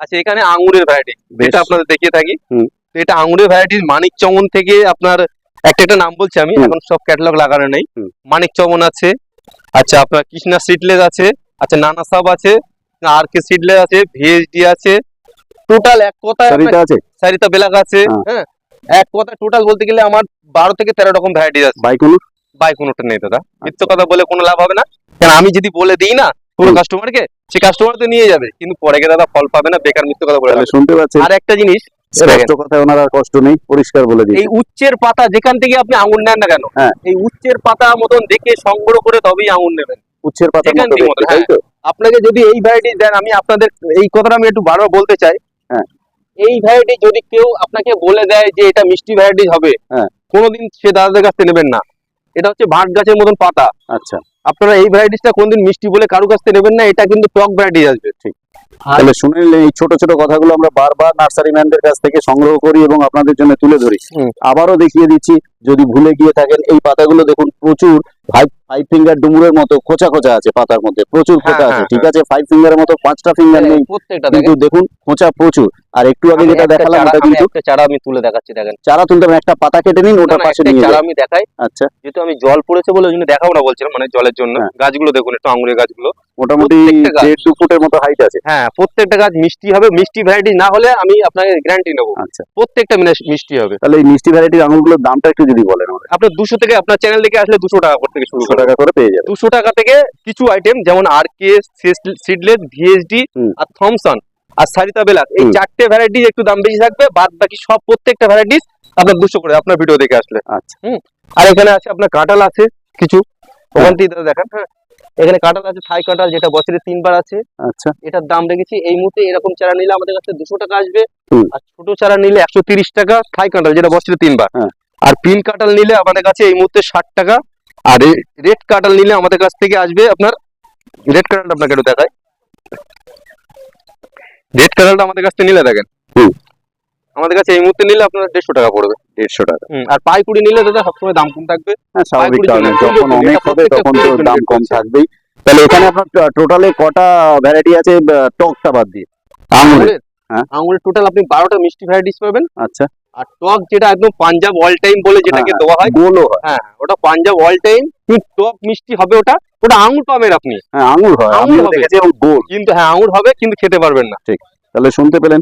আচ্ছা এখানে আঙুরের ভ্যারাইটি যেটা আপনাদের দেখিয়ে থাকি। এটা আঙুরের ভ্যারাইটির মানিক চমন থেকে আপনার একটা একটা নাম বলছি আমি এখন সব ক্যাটালগ লাগানো নেই। মানিক চমন আছে আচ্ছা আপনার কৃষ্ণা সিডলেস আছে আচ্ছা নানা সাব আছে আর কে সিডলেস আছে ভিএসডি আছে। টোটাল এক সারিটা আছে? সারিতা বেলাক আছে হ্যাঁ। হ্যাঁ। এক কথা টোটাল বলতে গেলে আমার বারো থেকে তেরো রকম ভ্যারাইটি আছে। বাইকুলু বাই কোনোটা নেই দাদা। মিথ্যে কথা বলে কোনো লাভ হবে না। কারণ আমি যদি বলে দিই না পুরো কাস্টমারকে সে কাস্টমার তো নিয়ে যাবে। কিন্তু পরে গিয়ে দাদা ফল পাবে না বেকার মিথ্যে কথা বলে শুনতে পাচ্ছেন আর একটা জিনিস স্পষ্ট কথায় ওনার আর কষ্ট নেই পরিষ্কার বলে এই উচ্চের পাতা যেখান থেকে আপনি আঙুর নেন না কেন হ্যাঁ। এই উচ্চের পাতা মতন দেখে সংগ্রহ করে তবেই আঙুর নেবেন। উচ্ছের পাতার যেখান মতো থেকে দেখতে, মতো, তাই তো? আপনাকে যদি এই ভ্যারাইটি দেন আমি আপনাদের এই কথাটা আমি একটু বারবার বলতে চাই। হ্যাঁ। এই ভ্যারাইটি যদি কেউ আপনাকে বলে দেয় যে এটা মিষ্টি ভ্যারাইটি হবে হ্যাঁ। কোনোদিন সে দাদাদের কাছ থেকে নেবেন না। এটা হচ্ছে ভাট গাছের মতন পাতা। আচ্ছা। আপনারা এই ভ্যারাইটিসটা কোনদিন মিষ্টি বলে কারও কাছ থেকে নেবেন না এটা কিন্তু টক ভ্যারাইটি আসবে ঠিক। তাহলে শুনে এই ছোট ছোট কথাগুলো আমরা বারবার নার্সারি ম্যানদের কাছ থেকে সংগ্রহ করি এবং আপনাদের জন্য তুলে ধরি। আবারও দেখিয়ে দিচ্ছি যদি ভুলে গিয়ে থাকেন এই পাতাগুলো দেখুন প্রচুর। ফাইভ ফিঙ্গার ডুমুরের মতো খোঁচা খোঁচা আছে পাতার মধ্যে প্রচুর হ্যাঁ, খোঁচা আছে হ্যাঁ, ঠিক আছে ফাইভ ফিঙ্গারের মতো পাঁচটা ফিঙ্গার নেই কিন্তু দেখুন। খোঁচা প্রচুর। আর একটু আগে যেটা দেখালাম ওটা কিন্তু চারা আমি তুলে দেখাচ্ছি দেখেন। চারা তুলতে একটা পাতা কেটে নিন ওটা পাশে নিয়ে চারা আমি দেখাই। আচ্ছা। যেহেতু আমি জল পড়েছে বলে ওই জন্য দেখাবো না বলছিলাম মানে জলের জন্য। হ্যাঁ। গাছগুলো দেখুন একটু আঙুরের গাছগুলো। মোটামুটি দেড় দু ফুটের মতো হাইট আছে। হ্যাঁ প্রত্যেকটা গাছ মিষ্টি হবে মিষ্টি ভ্যারাইটি না হলে আমি আপনাকে গ্যারান্টি নেব। আচ্ছা। প্রত্যেকটা মিষ্টি হবে। তাহলে এই মিষ্টি ভ্যারাইটির আঙুরগুলোর দামটা একটু যদি বলেন আপনার দুশো থেকে আপনার চ্যানেল থেকে আসলে দুশো টাকা করে থেকে শুরু দুশো টাকা করে পেয়ে যাবে। দুশো টাকা থেকে কিছু আইটেম যেমন আর কে সিডলেস ভিএসডি আর থমসন আর সারিতা বেলাক এই চারটে ভ্যারাইটি একটু দাম বেশি থাকবে বাদ বাকি সব প্রত্যেকটা ভ্যারাইটিস আপনার দুশো করে আপনার ভিডিও দেখে আসলে। আচ্ছা। আর এখানে আছে আপনার কাঁঠাল আছে কিছু। ওখান থেকে দেখান হ্যাঁ। এখানে কাঁঠাল আছে থাই কাঁঠাল যেটা বছরে তিনবার আছে। আচ্ছা। এটার দাম রেখেছি এই মুহূর্তে এরকম চারা নিলে আমাদের কাছে দুশো টাকা আসবে। আর ছোট চারা নিলে একশো তিরিশ টাকা থাই কাঁঠাল যেটা বছরে তিনবার। হ্যাঁ। আর পিন কাঁঠাল নিলে আমাদের কাছে এই মুহূর্তে ষাট টাকা। আর রেড কাটাল নিলে আমাদের কাছ থেকে আসবে আপনার রেড কাঁঠালটা আপনাকে একটু দেখায় রেড কাঁঠালটা আমাদের কাছ থেকে নিলে দেখেন। আমাদের কাছে এই মুহূর্তে নিলে আপনার দেড়শো টাকা পড়বে। দেড়শো টাকা। আর পাইকুড়ি নিলে দাদা সবসময় দাম কম থাকবে। হ্যাঁ স্বাভাবিক কারণে যখন অনেক হবে তখন তো দাম কম। থাকবেই। তাহলে এখানে আপনার টোটালে কটা ভ্যারাইটি আছে টকটা বাদ দিয়ে? আঙুরের। আঙুরের হ্যাঁ। আঙুরের টোটাল আপনি বারোটা মিষ্টি ভ্যারাইটিস পাবেন। আচ্ছা। আর টক যেটা একদম পাঞ্জাব অল টাইম বলে যেটাকে হ্যাঁ, দেওয়া হয় গোলও হ্যাঁ। ওটা পাঞ্জাব অল টাইম টক মিষ্টি হবে ওটা ওটা আঙুর পাবেন আপনি। হ্যাঁ আঙুর হয় আঙুর হবে। গোল। কিন্তু হ্যাঁ আঙুর হবে কিন্তু খেতে পারবেন না। ঠিক তাহলে শুনতে পেলেন।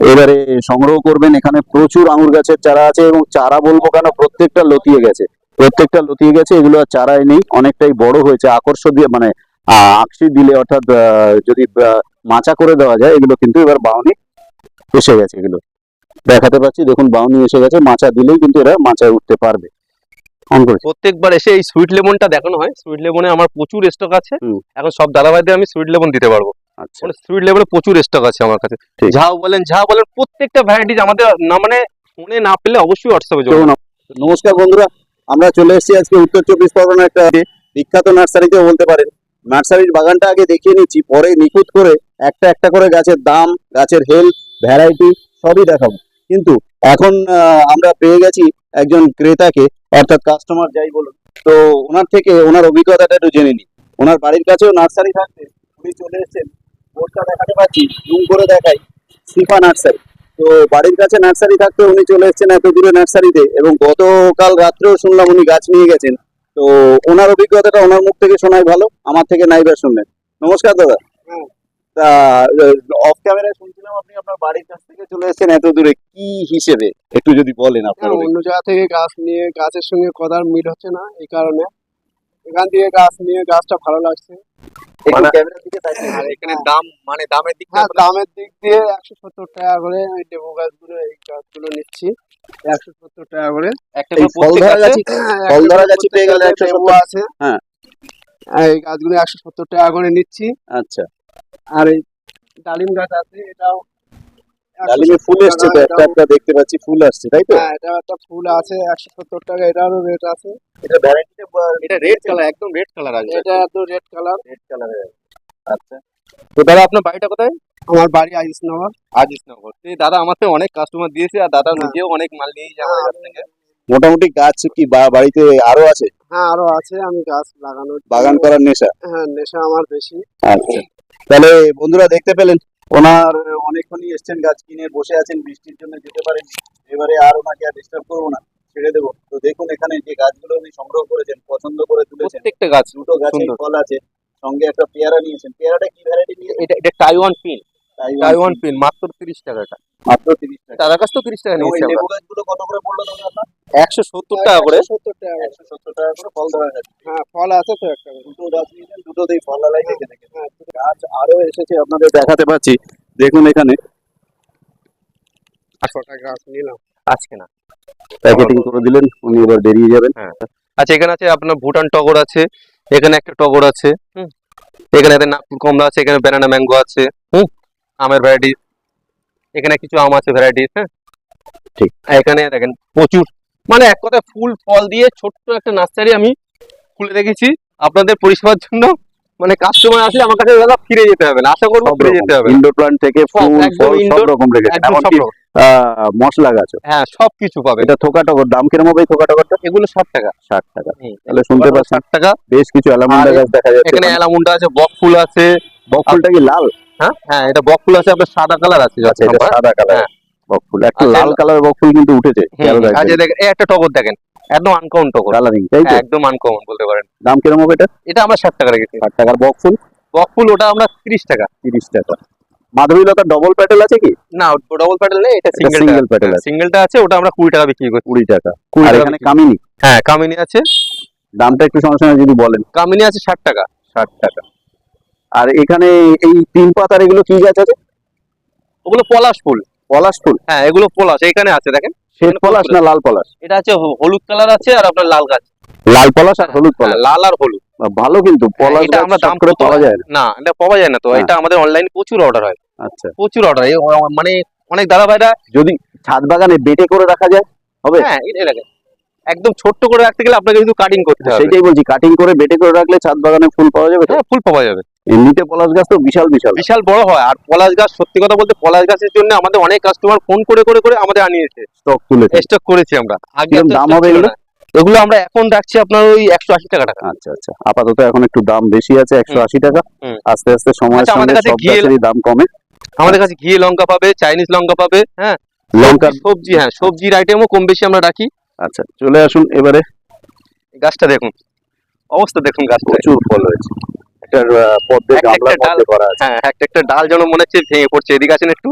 এবারে সংগ্রহ করবেন এখানে প্রচুর আঙুর গাছের চারা আছে এবং চারা বলব কেন প্রত্যেকটা লতিয়ে গেছে। প্রত্যেকটা লতিয়ে গেছে এগুলো আর চারাই নেই অনেকটাই বড় হয়েছে। আকর্ষণ দিয়ে মানে আহ, আকশি দিলে অর্থাৎ যদি মাচা করে দেওয়া যায় এগুলো কিন্তু এবার বাউনি এসে গেছে এগুলো। দেখাতে পাচ্ছি। দেখুন বাউনি এসে গেছে মাচা দিলেই কিন্তু এরা মাচায় উঠতে পারবে। প্রত্যেকবার এসে এই সুইট লেমনটা দেখানো হয়। সুইট লেমনে আমার প্রচুর স্টক আছে। এখন সব দাদাভাইদের আমি সুইট লেমন দিতে পারব। আচ্ছা। মানে সুইট লেমনে প্রচুর স্টক আছে আমার কাছে। ঝাও বলেন ঝা বলেন প্রত্যেকটা ভ্যারাইটিস আমাদের না মানে ফোনে না পেলে অবশ্যই হোয়াটসঅ্যাপে যোগাযোগ নমস্কার বন্ধুরা আমরা চলে এসেছি আজকে উত্তর চব্বিশ পরগনা একটা বিখ্যাত নার্সারিতে বলতে পারেন। নার্সারির বাগানটা আগে দেখিয়ে নিচ্ছি পরে নিখুঁত করে একটা একটা করে গাছের দাম গাছের হেলথ ভ্যারাইটি সবই দেখাবো। কিন্তু এখন আমরা পেয়ে গেছি একজন ক্রেতাকে, অর্থাৎ কাস্টমার যাই বলুন। তো ওনার থেকে, ওনার অভিজ্ঞতাটা একটু জেনে নিই। ওনার বাড়ির কাছেও নার্সারি থাকতে উনি চলে এসেছেন। বোর্ডটা দেখাতে পাচ্ছি জুম করে দেখাই সিফা নার্সারি তো বাড়ির কাছে নার্সারি থাকতে উনি চলে এসেছেন এত দূরে নার্সারিতে এবং গতকাল রাত্রেও শুনলাম উনি গাছ নিয়ে গেছেন। তো ওনার অভিজ্ঞতাটা ওনার মুখ থেকে শোনাই ভালো, আমার থেকে নাইবার শুনলেন। নমস্কার দাদা। অফ ক্যামেরায় শুনছিলাম আপনি আপনার বাড়ির কাছ থেকে চলে এসেছেন এত দূরে। কি হিসেবে? একটু যদি বলেন আপনার হ্যাঁ, অন্য জায়গা থেকে গাছ নিয়ে গাছের সঙ্গে কথার মিল হচ্ছে না এই কারণে। এখান থেকে গাছ নিয়ে গাছটা ভালো লাগছে। তাকিয়ে আর এখানে দাম মানে দামের দিক হ্যাঁ দামের দিক দিয়ে একশো সত্তর টাকা করে লেবু গাছগুলো এই গাছগুলো নিচ্ছি। একশো সত্তর টাকা করে। একটা এই করে ফল ধরা গাছে- হ্যাঁ, ফল ধরা একশো পেয়ে গেলে একশো আছে। হ্যাঁ। এই গাছগুলো একশো সত্তর টাকা করে নিচ্ছি। আচ্ছা। আর এই ডালিম গাছ আছে এটাও 170 ডালিমে ফুল এসছে তো একটা একটা দেখতে পাচ্ছি ফুল আসছে তাই তো? হ্যাঁ এটা একটা ফুল আছে একশো সত্তর টাকা এটারও রেট আছে। এটা ভ্যারাইটিটা এটা রেড কালার একদম রেড কালার আসবে এটা এত রেড কালার রেড কালারের আচ্ছা। তো দাদা আপনার বাড়িটা কোথায়? আমার বাড়ি আইসনগর আজিজ নগর। এই দাদা আমার থেকে অনেক কাস্টমার দিয়েছে আর দাদা হ্যাঁ। নিজেও অনেক মাল নিয়ে যায় আমার কাছ থেকে। মোটামুটি গাছ কি বা- বাড়িতে আরও আছে? হ্যাঁ আরও আছে আমি গাছ লাগানোর বাগান করার নেশা? হ্যাঁ নেশা আমার বেশি। আচ্ছা। তাহলে বন্ধুরা দেখতে পেলেন ওনার অনেকক্ষণই এসছেন গাছ কিনে বসে আছেন বৃষ্টির জন্য যেতে পারেন। এবারে আর ওনাকে আর ডিস্টার্ব করব না ছেড়ে দেবো। তো দেখুন এখানে যে গাছগুলো উনি সংগ্রহ করেছেন পছন্দ করে তুলেছেন। প্রত্যেকটা গাছ দুটো গাছে ফল আছে সঙ্গে একটা পেয়ারা নিয়েছেন। পেয়ারাটা কি ভ্যারাইটি নিয়েছেন এটা এটা টাইওয়ান পিন টাইওয়ান পিন মাত্র তিরিশ টাকা এটা মাত্র তিরিশ টাকা। তার কাছ তো তিরিশ টাকা ওই নিয়েছি লেবু গাছগুলো কত করে পড়ল দাদা আপনার? একশো সত্তর টাকা করে। সত্তর টাকা করে। একশো সত্তর টাকা করে ফল ধরা যাচ্ছে। হ্যাঁ ফল আছে তো একটা দুটো গাছ নিয়েছেন দুটোতেই ফল আলাই দেখে দেখে গাছ আরও এসেছে আপনাদের দেখাতে পাচ্ছি। দেখুন এখানে। ছটা গাছ নিলাম। আজকে না। প্যাকেটিং করে দিলেন উনি এবার বেরিয়ে যাবেন। আচ্ছা এখানে আছে আপনার ভুটান টগর আছে। এখানে একটা টগর আছে হুম। এখানে একটা নাগপুর কমলা আছে এখানে ব্যানানা ম্যাঙ্গো আছে হুম। আমের ভ্যারাইটি এখানে কিছু আম আছে হ্যাঁ। ঠিক। এখানে দেখেন প্রচুর। মানে এক কথায় ফুল ফল দিয়ে ছোট্ট একটা নার্সারি আমি খুলে রেখেছি। আপনাদের পরিষেবার জন্য মানে কাস্টমার আসলে আমার কাছে দাদা ফিরে যেতে হবে না আশা করব ফিরে যেতে হবে। ইনডোর প্লান্ট থেকে ফুল ফল সব রকম এমনকি আহ, মশলা গাছও হ্যাঁ সব কিছু পাবে। এটা থোকা টগর দাম কিরম হবে থোকা টগরটা এগুলো ষাট টাকা। ষাট টাকা। তাহলে শুনতে পাচ্ছেন ষাট টাকা। বেশ কিছু অ্যালামুন্ডা গাছ দেখা যাচ্ছে এখানে অ্যালামুন্ডা আছে বক ফুল আছে। বক ফুলটা কি লাল? হ্যাঁ হ্যাঁ এটা বক ফুল আছে আপনার সাদা কালার আছে আচ্ছা। সাদা কালার হ্যাঁ। বক ফুল। একটু লাল কালার বক ফুল কিন্তু উঠেছে আচ্ছা একটা টগর দেখেন। একদম আনকমন টগর কালারিং তাই তো? হ্যাঁ, একদম আনকমন বলতে পারেন। দাম কিরম হবে এটা? এটা আমরা ষাট টাকা রেখেছি। ষাট টাকার বক ফুল বক ফুল ওটা আমরা তিরিশ টাকা। তিরিশ টাকা। মাধবীলতা ডবল প্যাটেল আছে কি? না ডবল প্যাডেল নেই এটা সিঙ্গেল আছে। সিঙ্গেলটা আছে ওটা আমরা কুড়ি টাকা বিক্রি করছি। কুড়ি টাকা। কুড়ি এখানে কামিনী? হ্যাঁ কামিনী আছে। দামটা একটু সঙ্গে সঙ্গে যদি বলেন। কামিনী আছে ষাট টাকা। ষাট টাকা। আর এখানে এই তিন পাতার এগুলো কি গাছ আছে? ওগুলো পলাশ ফুল। পলাশ ফুল। হ্যাঁ এগুলো পলাশ এখানে আছে দেখেন। শ্বেত পলাশ না লাল পলাশ? এটা আছে হলুদ কালার আছে আর আপনার লাল গাছ। লাল পলাশ আর হলুদ হ্যাঁ, পলাশ লাল আর হলুদ। ভালো কিন্তু পলাশ এটা আমরা দাম করে পাওয়া যায়? না এটা পাওয়া যায় না তো হ্যাঁ। এটা আমাদের অনলাইনে প্রচুর অর্ডার হয়। আচ্ছা। প্রচুর অর্ডার মানে অনেক দাদা ভাইরা যদি ছাদ বাগানে বেটে করে রাখা যায় হবে? হ্যাঁ এটা দেখেন। একদম ছোট্ট করে রাখতে গেলে আপনাকে কিন্তু কাটিং করতে হবে। সেটাই বলছি কাটিং করে বেটে করে রাখলে ছাদ বাগানে ফুল পাওয়া যাবে হ্যাঁ ফুল পাওয়া যাবে। এমনিতে পলাশ গাছ তো বিশাল বিশাল বিশাল বড় হয়। আর পলাশ গাছ সত্যি কথা বলতে পলাশ গাছের জন্য আমাদের অনেক কাস্টমার ফোন করে করে করে আমাদের আনিয়েছে। স্টক তুলেছে। স্টক করেছি আমরা। আগে দাম হবে এগুলো? এগুলো আমরা এখন রাখছি আপনার ওই একশো আশি টাকা টাকা। আচ্ছা আচ্ছা। আপাতত এখন একটু দাম বেশি আছে একশো আশি টাকা। আস্তে আস্তে সময়ের আচ্ছা, আমাদের সঙ্গে সব ঘিয়ে- গাছেরই দাম কমে। আমাদের কাছে ঘি লঙ্কা পাবে চাইনিজ লঙ্কা পাবে হ্যাঁ? লঙ্কা সবজি- সবজি হ্যাঁ সবজির আইটেমও কম বেশি আমরা রাখি। আচ্ছা চলে আসুন এবারে। গাছটা দেখুন। অবস্থা দেখুন গাছটা। প্রচুর ফল হয়েছে। আহ, পদ্মে গামলার মধ্যে করা আছে। হ্যাঁ একটা একটা ডাল যেন মনে হচ্ছে ভেঙে পড়ছে। এদিকে আছেন একটু।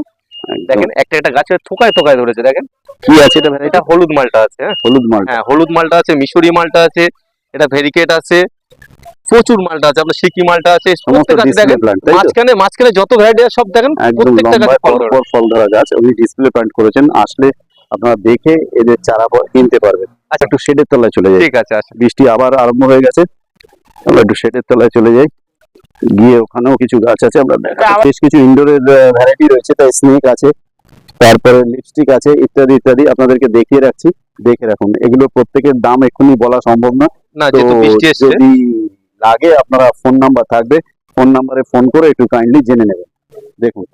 দেখেন একটা একটা গাছের থোকায় থোকায় ধরেছে। দেখেন। কি আছে এটা এটা হলুদ মালটা আছে হ্যাঁ। হলুদ মাল হ্যাঁ হলুদ মালটা আছে মিশরি মালটা আছে এটা ভেরিকেট আছে প্রচুর মালটা আছে আপনার সিকি মালটা আছে মাঝখানে মাঝখানে যত ভ্যারাইটি সব দেখেন প্রত্যেকটা গাছে ফল ধরে। গাছ উনি ডিসপ্লে প্লান্ট করেছেন। আসলে আপনারা দেখে এদের চারা কিনতে পারবেন। আচ্ছা। একটু শেডের তলায় চলে যাই। ঠিক আছে আচ্ছা। বৃষ্টি আবার আরম্ভ হয়ে গেছে। আমরা একটু শেডের তলায় চলে যাই। গিয়ে ওখানেও কিছু গাছ আছে আমরা বেশ কিছু ইনডোরের ভ্যারাইটি রয়েছে তাই স্নেক আছে তারপরে লিপস্টিক আছে ইত্যাদি ইত্যাদি আপনাদেরকে দেখিয়ে রাখছি। দেখে রাখুন। এগুলো প্রত্যেকের দাম এক্ষুনি বলা সম্ভব না। যদি লাগে আপনারা ফোন নাম্বার থাকবে। ফোন নাম্বারে ফোন করে একটু কাইন্ডলি জেনে নেবেন। দেখুন।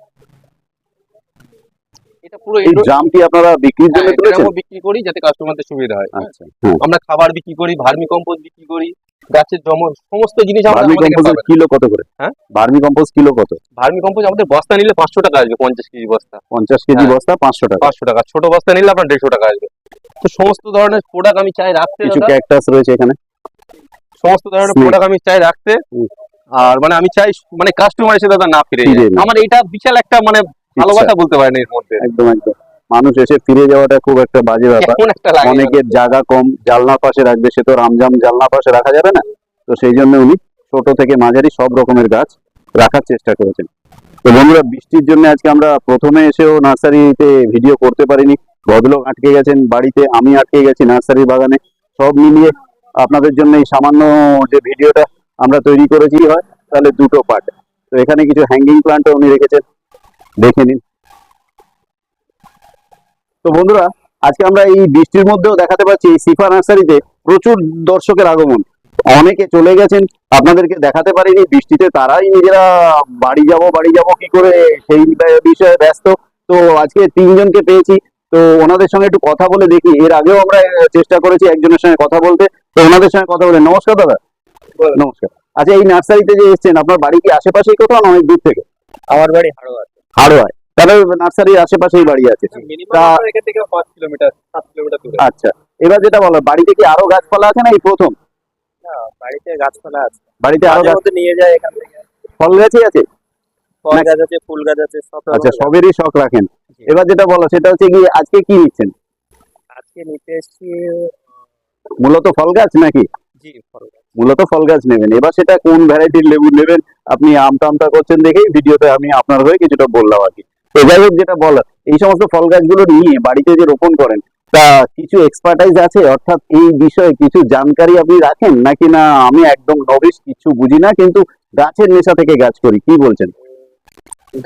এটা পুরো এই indoor- আপনারা বিক্রির জন্য হ্যাঁ, তুলেছেন? বিক্রি করি যাতে কাস্টমারদের সুবিধা হয়। আচ্ছা আমরা খাবার বিক্রি করি ভার্মি কম্পোস্ট বিক্রি করি গাছের জম সমস্ত জিনিস আমরা ভার্মি কম্পোস্ট কিলো কত করে? হ্যাঁ? ভার্মি কম্পোস্ট কিলো কত? ভার্মি কম্পোস্ট আমাদের বস্তা নিলে পাঁচশো টাকা আসবে পঞ্চাশ কেজি বস্তা। পঞ্চাশ কেজি হ্যাঁ। বস্তা পাঁচশো টাকা। পাঁচশো টাকা। ছোট বস্তা নিলে আপনার দেড়শো টাকা আসবে। তো সমস্ত ধরনের প্রোডাক্ট আমি চাই রাখতে কিছু। ক্যাকটাস রয়েছে এখানে? সমস্ত ধরনের প্রোডাক্ট আমি চাই রাখতে। আর মানে আমি চাই মানে কাস্টমার এসে দাদা না ফিরে ফিরে আমার এটা বিশাল একটা মানে ভালোবাসা বলতে পারেন এর মধ্যে একদম একদম। মানুষ এসে ফিরে যাওয়াটা খুব একটা বাজে ব্যাপার। একটা লাগে অনেকের জায়গা কম জালনার পাশে রাখবে সে তো রামজাম জালনার পাশে রাখা যাবে না। তো সেই জন্য উনি ছোট থেকে মাঝারি সব রকমের গাছ রাখার চেষ্টা করেছেন। তো বন্ধুরা বৃষ্টির জন্য আজকে আমরা প্রথমে এসেও নার্সারিতে ভিডিও করতে পারিনি। ভদ্রলোক আটকে গেছেন বাড়িতে আমি আটকে গেছি নার্সারি বাগানে। সব মিলিয়ে আপনাদের জন্য এই সামান্য যে ভিডিওটা আমরা তৈরি করেছি হয় তাহলে দুটো পার্ট তো এখানে কিছু হ্যাঙ্গিং প্লান্টও উনি রেখেছেন। দেখে নিন। তো বন্ধুরা আজকে আমরা এই বৃষ্টির মধ্যেও দেখাতে পাচ্ছি এই সিফা নার্সারিতে প্রচুর দর্শকের আগমন। অনেকে চলে গেছেন আপনাদেরকে দেখাতে পারিনি বৃষ্টিতে তারাই নিজেরা বাড়ি যাব বাড়ি যাব কি করে সেই বিষয়ে ব্যস্ত। তো আজকে তিনজনকে পেয়েছি তো ওনাদের সঙ্গে একটু কথা বলে দেখি। এর আগেও আমরা চেষ্টা করেছি একজনের সঙ্গে কথা বলতে। তো ওনাদের সঙ্গে কথা বলে নমস্কার দাদা। নমস্কার। আচ্ছা এই নার্সারিতে যে এসেছেন আপনার বাড়ি কি আশেপাশেই কোথাও অনেক দূর থেকে? আমার বাড়ি হাড়োয়া হাড়োয়ায় তাহলে নার্সারির আশেপাশেই বাড়ি আছে। কিলোমিটার আচ্ছা এবার যেটা বলো বাড়িতে কি আরও গাছপালা আছে না এই প্রথম? বাড়িতে গাছপালা আছে। বাড়িতে আরও গাছ নিয়ে যায় এখান থেকে। ফল গাছই আছে? ফল গাছ আছে ফুল গাছ আছে সব আচ্ছা সবেরই শখ রাখেন। এবার যেটা বলো সেটা হচ্ছে কি আজকে কি নিচ্ছেন? আজকে নিতে এসেছি মূলত ফল গাছ নাকি? জি ফল গাছ। মূলত ফল গাছ নেবেন। এবার সেটা কোন ভ্যারাইটির লেবু নেবেন? আপনি আমটা আমটা করছেন দেখেই ভিডিওতে আমি আপনার হয়ে কিছুটা বললাম আর কি। তো যাই হোক যেটা বলার এই সমস্ত ফল গাছগুলো নিয়ে বাড়িতে যে রোপণ করেন তা কিছু এক্সপার্টাইজ আছে? অর্থাৎ এই বিষয়ে কিছু জানকারি আপনি রাখেন? নাকি না আমি একদম নবিস কিছু বুঝি না কিন্তু গাছের নেশা থেকে গাছ করি কি বলছেন?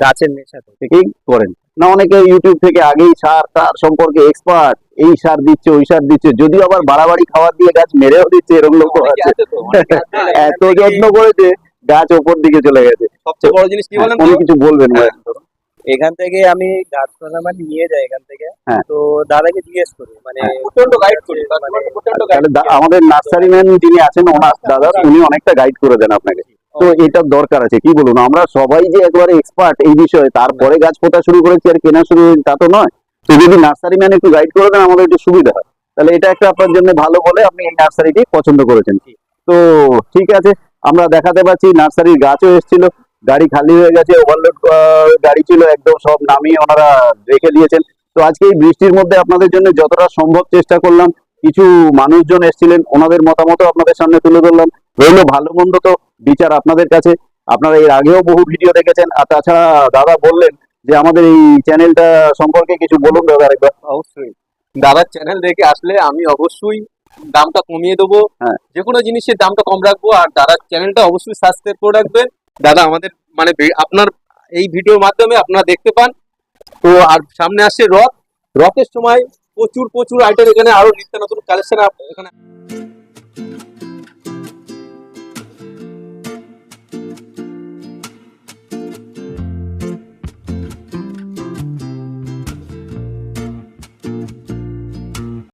গাছের নেশা থেকেই করেন। না অনেকে ইউটিউব থেকে আগেই সার তার সম্পর্কে এক্সপার্ট এই সার দিচ্ছে ওই সার দিচ্ছে যদিও আবার বাড়াবাড়ি খাবার দিয়ে গাছ মেরেও দিচ্ছে এরকম লোক আছে। এত যত্ন করেছে গাছ ওপর দিকে চলে গেছে। সবচেয়ে বড় জিনিস কি বলেন উনি কিছু বলবেন হ্যাঁ। বলেন। এখান থেকে আমি গাছপালা মানে নিয়ে যাই এখান থেকে। হ্যাঁ। তো দাদাকে জিজ্ঞেস করি মানে হ্যাঁ। প্রচণ্ড গাইড করি মানে আমাদের নার্সারি ম্যান যিনি আছেন ওনার দাদা উনি অনেকটা গাইড করে দেন আপনাকে। তো এটার দরকার আছে কি বলুন? আমরা সবাই যে একবারে এক্সপার্ট এই বিষয়ে তারপরে গাছ পোতা শুরু করেছি আর কেনা শুরু হয়েছে তা তো নয়। তো যদি নার্সারি ম্যান একটু গাইড করে দেন আমাদের একটু সুবিধা হয়। তাহলে এটা একটা আপনার জন্য ভালো বলে আপনি এই নার্সারিটি পছন্দ করেছেন। তো ঠিক আছে আমরা দেখাতে পাচ্ছি, নার্সারির গাছও এসেছিল, গাড়ি খালি হয়ে গেছে ওভারলোড গাড়ি ছিল একদম সব নামিয়ে ওনারা রেখে দিয়েছেন। তো আজকে এই বৃষ্টির মধ্যে আপনাদের জন্য যতটা সম্ভব চেষ্টা করলাম, কিছু মানুষজন এসেছিলেন, ওনাদের মতামত আপনাদের সামনে তুলে ধরলাম। রইল ভালো মন্দ তো, বিচার আপনাদের কাছে। আপনারা এর আগেও বহু ভিডিও দেখেছেন, আর তাছাড়া দাদা বললেন যে আমাদের এই চ্যানেলটা সম্পর্কে কিছু বলুন দাদা একবার অবশ্যই। দাদার চ্যানেল দেখে আসলে আমি অবশ্যই দামটা কমিয়ে দেবো। হ্যাঁ। যে কোনো জিনিসের দামটা কম রাখব। আর দাদার চ্যানেলটা অবশ্যই সাবস্ক্রাইব করে রাখবেন। দাদা আমাদের মানে আপনার এই ভিডিওর মাধ্যমে আপনারা দেখতে পান। তো আর সামনে আসছে রথ। রথের সময় প্রচুর প্রচুর আইটেম এখানে আরও নিত্য নতুন কালেকশন এখানে